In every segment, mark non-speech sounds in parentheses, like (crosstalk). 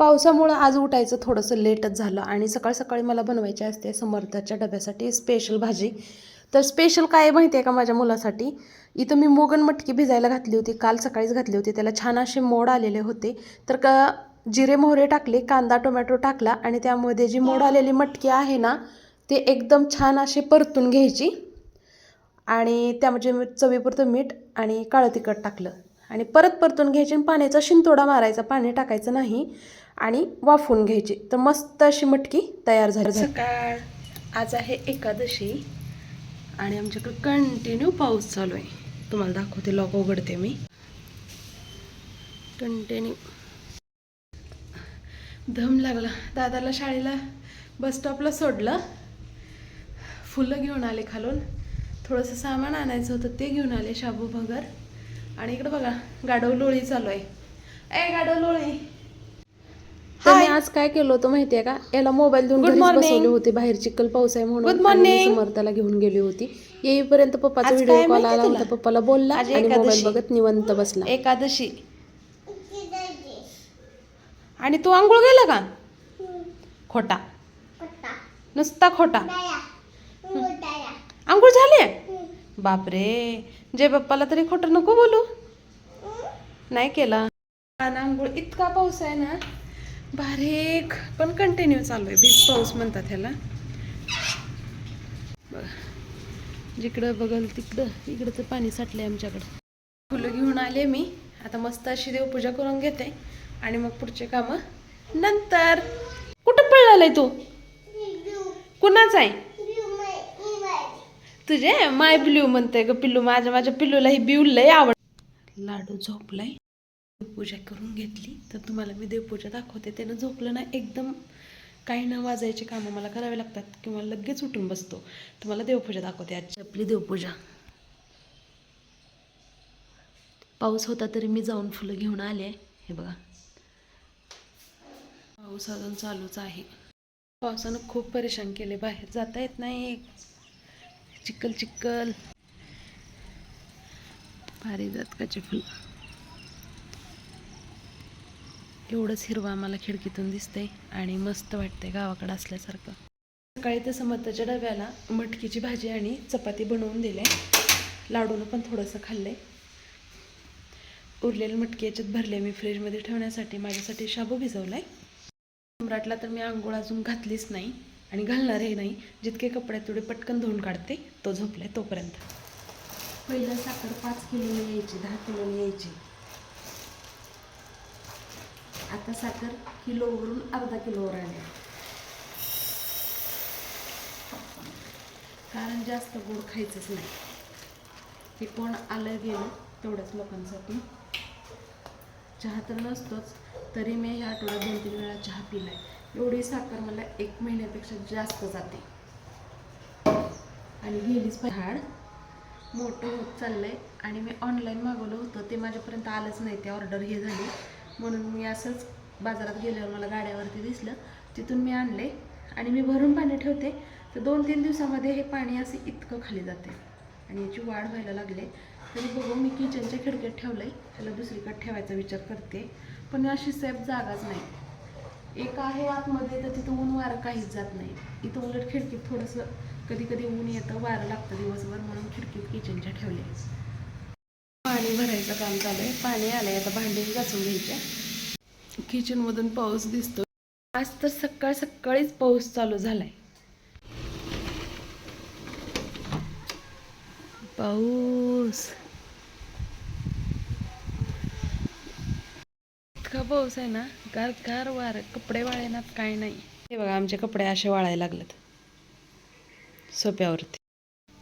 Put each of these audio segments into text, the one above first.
पावसामुळं आज उठायचं थोडंसं लेटच झालं आणि सकाळ सकाळी मला बनवायची असते समर्थाच्या डब्यासाठी स्पेशल भाजी. तर स्पेशल काय आहे माहिती आहे का माझ्या मुलासाठी? इथं मी मोगन मटकी भिजायला घातली होती काल सकाळीच घातली होती. त्याला छान असे मोड आलेले होते. तर का जिरे मोहरे टाकले कांदा टोमॅटो टाकला आणि त्यामध्ये जी मोड आलेली मटकी आहे ना ते एकदम छान असे परतून घ्यायची. आणि त्यामध्ये चवीपुरतं मीठ आणि काळं तिखट टाकलं. आणि परत परतून घ्यायची आणि पाण्याचा शिंतोडा मारायचा. पाणी टाकायचं नाही. आणि वाफवून घ्यायची. तर मस्त अशी मटकी तयार झाली. सकाळ आज आहे एकादशी आणि आमच्याकडे कंटिन्यू पाऊस चालू आहे. तुम्हाला दाखवते लॉक उघडते मी. कंटिन्यू धम लागला. दादाला शाळेला बस स्टॉपला सोडलं. फुलं घेऊन आले खालून. थोडंसं सामान आणायचं होतं ते घेऊन आले शाबू भगर. आणि इकडं बघा गाडव लोळी चालू आहे. ए गाडव लोळी! तर मी आज काय केलं होतं माहितीये का? याला मोबाईल देऊन घरीच बसवले होते बाहेर चिखल पाऊस आहे म्हणून. आणि मी समर्थाला घेऊन गेली होती. येईपर्यंत पप्पाचा व्हिडिओ कॉल आला होता पप्पाला बोलला आणि मोबाईल बघत निवंत बसला. एकादशी. आणि तू आंघोळ गेला का? खोटा. नुसता खोटा. आंघोळ झाली बापरे. जय बाप्पाला तरी खोटं नको बोलू. नाही केला. आंघोळ इतका पाऊस आहे ना बारीक पण कंटिन्यू चालू आहे. बीज पाऊस म्हणतात ह्याला. बघा. जिकडं बघल तिकडं इकडचं पाणी साठलं आहे आमच्याकडं. फुलं घेऊन आले मी. आता मस्त अशी देवपूजा करून घेते. आणि मग पुढचे कामं नंतर. कुठं पळालाय तू? कुणाच आहे? तुझे? माय ब्ल्यू म्हणते ग पिल्लू. माझ्या माझ्या पिल्लूला ही ब्ल्यू लय आवड लाडू झोपलाय. देवपूजा करून घेतली. तर तुम्हाला मी देवपूजा दाखवते. त्यानं झोपलं ना एकदम काही न वाजायचे कामं मला करावे लागतात किंवा लगेच उठून बसतो. तुम्हाला देवपूजा दाखवते आजची आपली देवपूजा. पाऊस होता तरी मी जाऊन फुलं घेऊन आले. हे बघा. पाऊस अजून चालूच आहे. पावसानं खूप परेशान केले. बाहेर जाता येत नाही. चिक्कल चिक्कल भारी जातकाचे फुलं. एवढंच हिरवं आम्हाला खिडकीतून दिसतंय आणि मस्त वाटतंय गावाकडं असल्यासारखं. सकाळी तसं मताच्या डब्याला मटकीची भाजी आणि चपाती बनवून दिले. लाडूनं पण थोडंसं खाल्लंय. उरलेले मटकी याच्यात भरले मी फ्रीजमध्ये ठेवण्यासाठी माझ्यासाठी शाबू भिजवलाय. सम्राटला तर मी आंघोळ अजून घातलीच नाही आणि घालणारही नाही. जितके कपडे तेवढे पटकन धुवून काढते तो झोपलाय तोपर्यंत. पहिलं साखर पाच किलोने यायची दहा किलोने यायची. आता साखर किलोवरून अर्धा किलोवर आली. कारण जास्त गोड खायचंच नाही. हे कोण आलं गेलं तेवढ्याच लोकांसाठी. चहा तर नसतोच तरी मी ह्या आठवड्यात दोन तीन वेळा चहा पिलाय. एवढी साखर मला एक महिन्यापेक्षा जास्त जाते. आणि गेलीच झाड मोठं होत चाललंय आणि मी ऑनलाईन मागवलं होतं ते माझ्यापर्यंत आलंच नाही. ते ऑर्डर हे झाली. म्हणून मी असंच बाजारात गेल्यावर मला गाड्यावरती दिसलं. तिथून मी आणले आणि मी भरून पाणी ठेवते. तर दोन तीन दिवसामध्ये हे पाणी असं इतकं खाली जाते आणि याची वाढ व्हायला लागले. तरी बघू मी किचनच्या खिडक्यात ठेवलं आहे त्याला दुसरीकडे ठेवायचा विचार करते. पण अशी सेफ जागाच नाही. एक आहे आतमध्ये तर तिथं ऊन वारं काहीच जात नाही. इथं उलट खिडकीत थोडंसं कधी कधी ऊन येतं वारं लागतं दिवसभर म्हणून खिडकीत किचनच्या ठेवले. पाणी भरायचं काम चालू आहे पाणी आलंय आता भांडी घासून घ्यायचे किचनमधून पाऊस दिसतो आज तर सकाळ सकाळीच पाऊस चालू झालाय. पाऊस. इतका पाऊस आहे ना गार गार वार कपडे वाळेनात काय नाही. हे बघा आमचे कपडे असे वाळायला लागलेत. सोप्यावरती.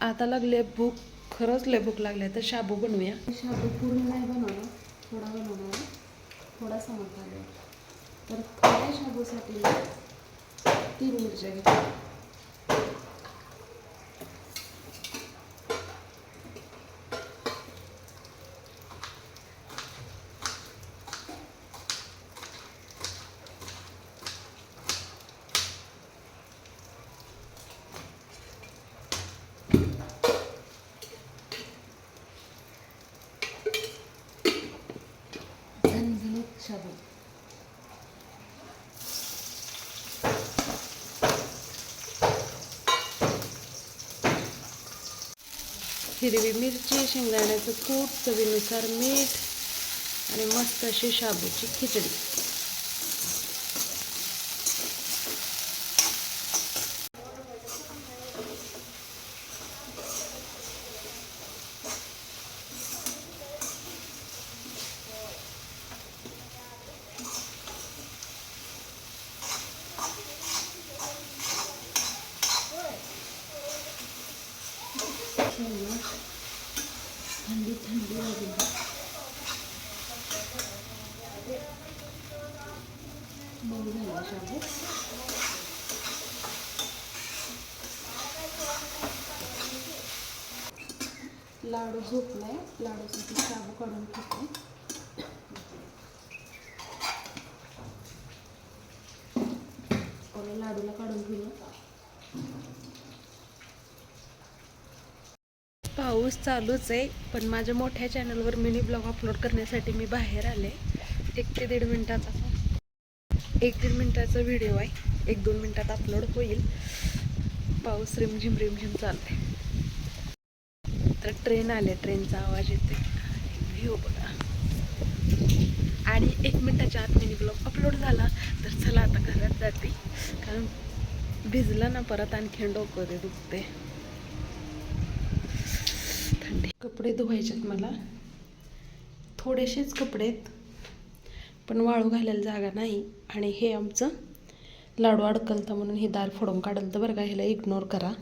आता लागले भूक. खरंच लय भूक लागले तर शाबू बनवूया. शाबू पूर्ण नाही बनवणार. थोडा बनवणार थोडासा मोठा तर थोड्या शाबूसाठी तीन मिरच्या घेतल्या झणझणीत शाबू हिरवी मिरची शेंगदाण्याचं कूट चवीनुसार मीठ आणि मस्त अशी शाबूची खिचडी. लाडू झोपलाय लाडूसाठी शाबू काढून घेतो लाडूला काढून घेऊ. पाऊस चालूच आहे पण माझ्या मोठ्या चॅनलवर मिनी ब्लॉग अपलोड करण्यासाठी मी बाहेर आले. एक ते दीड मिनिटाचा एक दीड मिनिटाचा व्हिडिओ आहे. एक दोन मिनिटात अपलोड होईल. पाऊस रिमझिम रिमझिम चालते ट्रेन आले ट्रेनचा आवाज येते व्ह्यू बघा. आणि एक मिनटाच्या आत मिनी ब्लॉग अपलोड झाला तर चला आता घरात जाते. कारण भिजलं ना परत आणखीन डोकं ते दुखते थंडी. कपडे धुवायचेत मला. थोडेसेच कपडे आहेत पण वाळू घालायला जागा नाही. आणि हे आमचं लाडू अडकलतं म्हणून हे दार फोडून काढलं तर बरं का ह्याला इग्नोर करा.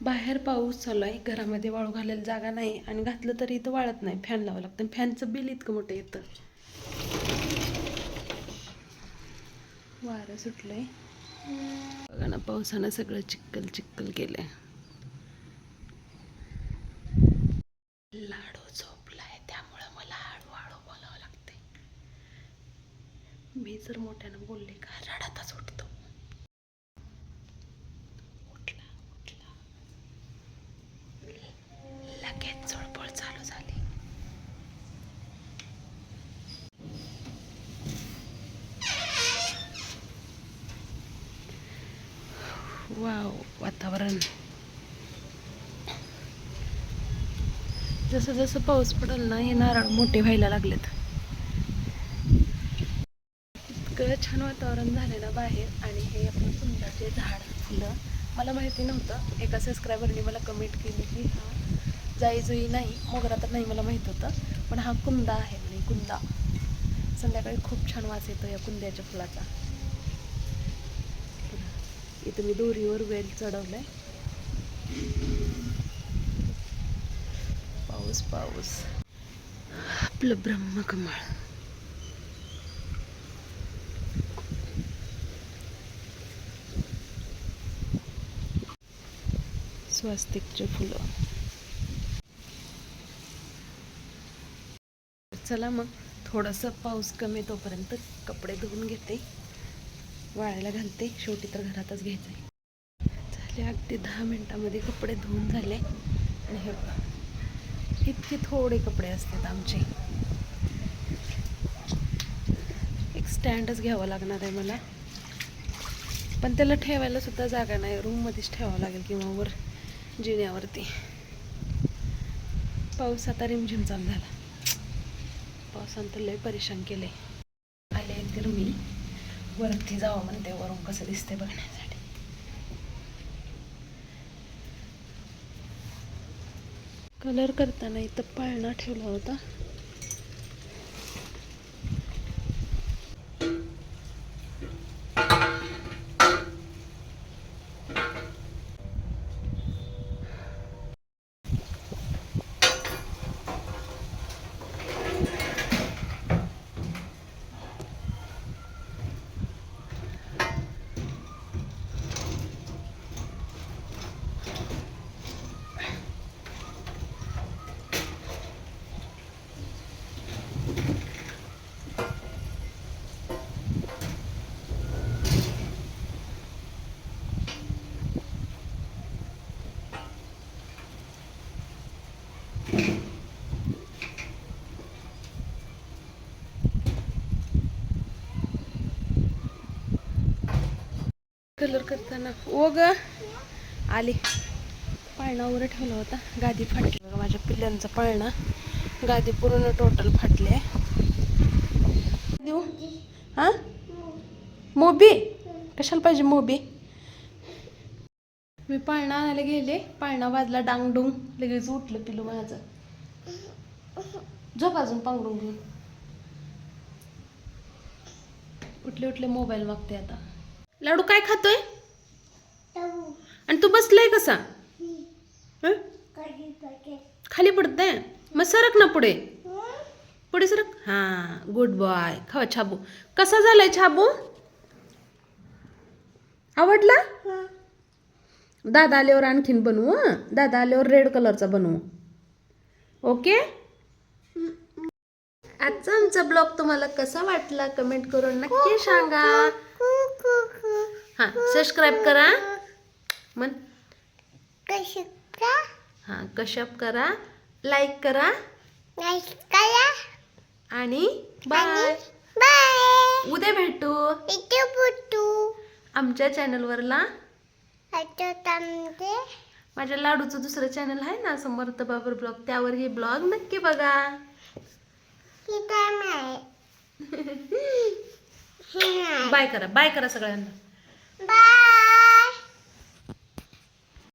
बाहेर पाऊस चालू आहे घरामध्ये वाळू घालायला जागा नाही आणि घातलं तरी इथं वाळत नाही फॅन लावावं लागतं. फॅनचं बिल इतकं मोठं येतं. वारं सुटलंय. बघा ना पावसानं सगळं चिक्कल चिक्कल केलंय. लाडू झोपलाय त्यामुळं मला हळूहळू बोलावं लागते मी जर मोठ्यानं बोलले का रडातच उठतो उठला उठला लगेच झोळपळ चालू झाली वाव वातावरण जसं जसं पाऊस पडेल ना हे नारळ मोठे व्हायला लागलेत. इतकं छान वातावरण झालं ना बाहेर आणि हे आपलं सुंदरचे झाड फुलं मला माहिती नव्हतं. एका सबस्क्रायबरने मला कमेंट केली की हा जाई जुई नाही मोगरा तर नाही मला माहीत होतं. पण हा कुंदा आहे म्हणजे कुंदा. संध्याकाळी खूप छान वास येतो या कुंद्याच्या फुलाचा. इथं मी दोरीवर वेल चढवलं आहे पाऊस पाऊस. आपलं ब्रह्मकमळ स्वस्तिकचे फुलं. चला मग थोडंसं पाऊस कमी तोपर्यंत कपडे धुवून घेते. वाळायला घालते शेवटी तर घरातच घ्यायचं आहे झाले अगदी दहा मिनटामध्ये कपडे धुवून झाले. आणि हे बघा. इतके थोडे कपडे असतात आमचे. एक स्टँडच घ्यावं लागणार आहे मला. पण त्याला ठेवायला सुद्धा जागा नाही. रूममध्येच ठेवावं लागेल किंवा वर जिन्यावरती पाऊस आता रिमझिम चालू झाला. पावसानं तर लय परेशान केले आले तर मी. वरती जावं म्हणते वरून कसं दिसते बघण्यासाठी कलर करताना इथं पाळणा ठेवला होता. कलर करताना. ओ ग. आले. पाळणा वर ठेवला होता. गादी फाटली. बघा माझ्या पिल्ल्यांचा पाळणा. गादी पूर्ण टोटल फाटली आहे. देऊ. हा? मोबी. कशाला पाहिजे मोबी? मी पाळणा आणायला गेले. पाळणा वाजला डांगडुंग. लगेच उठलं पिलू माझं झोप अजून पांघरून घेऊन उठले उठले मोबाईल मागते आता. लाडू काय खातोय? आणि तू बसलाय कसा? हं? खाली पडतंय? मग सरक ना पुढे. पुढे सरक. हा गुड बॉय खावा छाबू. कसा झालाय छाबू? आवडला? दादा आल्यावर आणखीन बनवू हं? दादा आल्यावर रेड कलरचा बनवू. ओके? आजचा आमचा ब्लॉग तुम्हाला कसा वाटला? कमेंट करून नक्की सांगा. हा सबस्क्राईब करा. मन हा कशप करा लाईक करा. आणि बाय उद्या भेटू. आमच्या चॅनलवरला माझ्या लाडूचं दुसरं चॅनल आहे ना समर्थ बाबर ब्लॉग. त्यावर हे ब्लॉग नक्की बघा. बाय (laughs) करा बाय करा सगळ्यांना. 爸